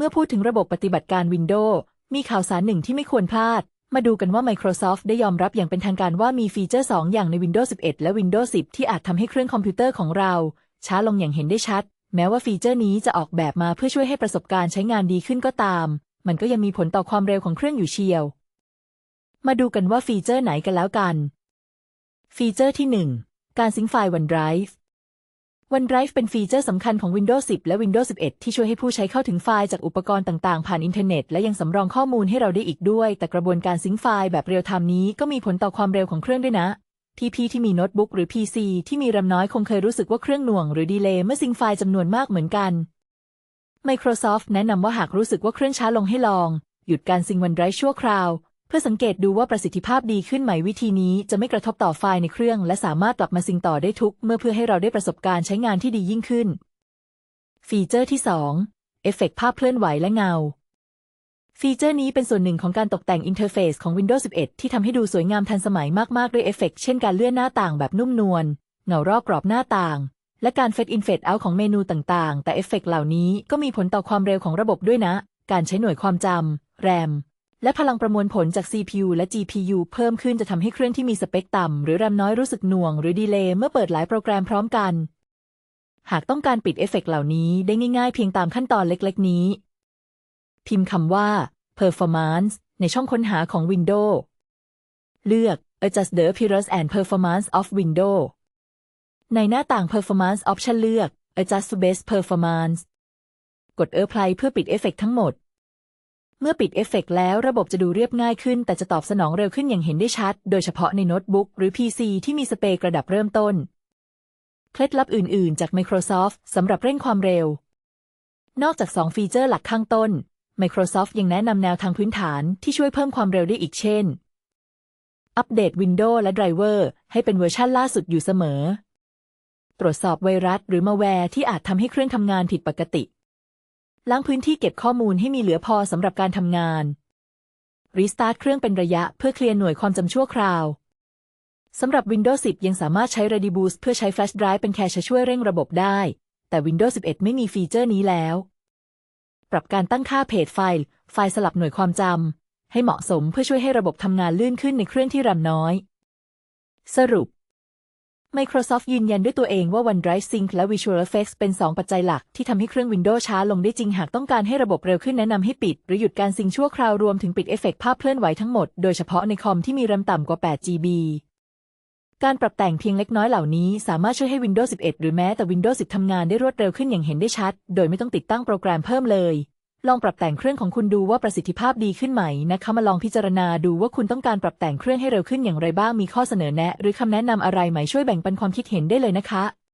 เมื่อพูดถึงระบบปฏิบัติการ Windows มีข่าวสารหนึ่งที่ไม่ควรพลาด มาดูกันว่า Microsoft ได้ยอมรับอย่างเป็นทางการว่ามีฟีเจอร์ 2 อย่างใน Windows 11 และ Windows 10 ที่อาจทำให้เครื่องคอมพิวเตอร์ของเรา ช้าลงอย่างเห็นได้ชัด แม้ว่าฟีเจอร์นี้จะออกแบบมาเพื่อช่วยให้ประสบการณ์ใช้งานดีขึ้นก็ตาม มันก็ยังมีผลต่อความเร็วของเครื่องอยู่เชียว มาดูกันว่าฟีเจอร์ไหนกันแล้วกัน ฟีเจอร์ที่ 1 การซิงไฟล์ OneDrive OneDrive เป็นฟีเจอร์สำคัญของ Windows 10 และ Windows 11 ที่ช่วยให้ผู้ใช้เข้าถึงไฟล์จากอุปกรณ์ต่างๆ ผ่านอินเทอร์เน็ต และยังสำรองข้อมูลให้เราได้อีกด้วย แต่กระบวนการซิงค์ไฟล์แบบเรียลไทม์นี้ก็มีผลต่อความเร็วของเครื่องด้วยนะที่พี่ที่มีโน้ตบุ๊กหรือ PC ที่มีแรมน้อยคงเคยรู้สึกว่าเครื่องหน่วงหรือดีเลย์เมื่อซิงค์ไฟล์จำนวนมากเหมือนกัน Microsoft แนะนำว่าหากรู้สึกว่าเครื่องช้าลงให้ลอง หยุดการซิง OneDrive ชั่วคราว เพื่อสังเกตดูว่าประสิทธิภาพดีขึ้นไหมวิธีนี้จะไม่กระทบต่อไฟล์ในเครื่อง และสามารถกลับมาซิงต่อได้ทุก เมื่อเพื่อให้เราได้ประสบการณ์ใช้งานที่ดียิ่งขึ้น ฟีเจอร์ที่ 2 เอฟเฟกต์ภาพเคลื่อนไหวและเงา ฟีเจอร์นี้เป็นส่วนหนึ่งของการตกแต่งอินเทอร์เฟซของ Windows 11 ที่ทำให้ดูสวยงามทันสมัยมากๆ ด้วยเอฟเฟกต์เช่นการเลื่อนหน้าต่างแบบนุ่มนวลเงารอบกรอบหน้าต่าง และการเฟดอินเฟดเอาของเมนูต่างๆ แต่เอฟเฟกต์เหล่านี้ก็มีผลต่อความเร็วของระบบด้วยนะ การใช้หน่วยความจำแรม และพลังประมวลผลจาก CPU และ GPU เพิ่มขึ้นจะทำให้เครื่องที่มีสเปคต่ำหรือแรมน้อยรู้สึกหน่วง หรือดีเลย์เมื่อเปิดหลายโปรแกรมพร้อมกัน หากต้องการปิดเอฟเฟกต์เหล่านี้ได้ง่ายๆ เพียงตามขั้นตอนเล็กๆ นี้ พิมพ์คำว่า performance ในช่องค้นหาของ Windows เลือก adjust the appearance and performance of Windows ในหน้าต่าง performance option เลือก adjust to best performance กด apply เพื่อปิดเอฟเฟกต์ทั้งหมด เมื่อปิดเอฟเฟกต์แล้วระบบจะดูเรียบง่ายขึ้น แต่จะตอบสนองเร็วขึ้นอย่างเห็นได้ชัด โดยเฉพาะในโน้ตบุ๊กหรือ PC ที่มีสเปคระดับเริ่มต้น เคล็ดลับอื่น ๆ จาก Microsoft สำหรับเร่งความเร็ว นอกจาก 2 ฟีเจอร์หลักข้างต้น Microsoft ยังแนะนำแนวทางพื้นฐานที่ช่วยเพิ่มความเร็วได้อีกเช่น อัปเดต Windows และ Driver ให้เป็นเวอร์ชันล่าสุดอยู่เสมอ ตรวจสอบไวรัสหรือมาแวร์ที่อาจทำให้เครื่องทำงานผิดปกติ ล้างพื้นที่เก็บข้อมูลให้มีเหลือพอสำหรับการทำงาน รีสตาร์ทเครื่องเป็นระยะเพื่อเคลียร์หน่วยความจำชั่วคราว สำหรับ Windows 10 ยังสามารถใช้ Ready Boost เพื่อใช้ Flash Drive เป็นแคชช่วยเร่งระบบได้ แต่ Windows 11 ไม่มีฟีเจอร์นี้แล้ว ปรับการตั้งค่าเพจไฟล์ ไฟล์สลับหน่วยความจำให้เหมาะสมเพื่อช่วยให้ระบบทำงานลื่นขึ้นในเครื่องที่รมน้อย สรุป Microsoft ยืนยันด้วยตัวเองว่า OneDrive Sync และ Visual Effects เป็น 2 ปัจจัยหลักที่ทำให้เครื่อง Windows ช้าลงได้จริงหากต้องการให้ระบบเร็วขึ้นแนะนำให้ปิด หรือหยุดการซิงชั่วคราวรวมถึงปิดเอฟเฟกต์ภาพเคลื่อนไหวทั้งหมด โดยเฉพาะในคอมที่มีแรมต่ำกว่า 8 GB การปรับแต่งเพียงเล็กน้อยเหล่านี้ สามารถช่วยให้ Windows 11 หรือแม้แต่ Windows 10 ทำงานได้รวดเร็วขึ้นอย่างเห็นได้ชัด โดยไม่ต้องติดตั้งโปรแกรมเพิ่มเลย ลองปรับแต่งเครื่องของคุณดูว่าประสิทธิภาพดีขึ้นไหมนะคะมาลองพิจารณาดูว่าคุณต้องการปรับแต่งเครื่องให้เร็วขึ้นอย่างไรบ้างมีข้อเสนอแนะ หรือคำแนะนำอะไรไหมช่วยแบ่งปันความคิดเห็นได้เลยนะคะ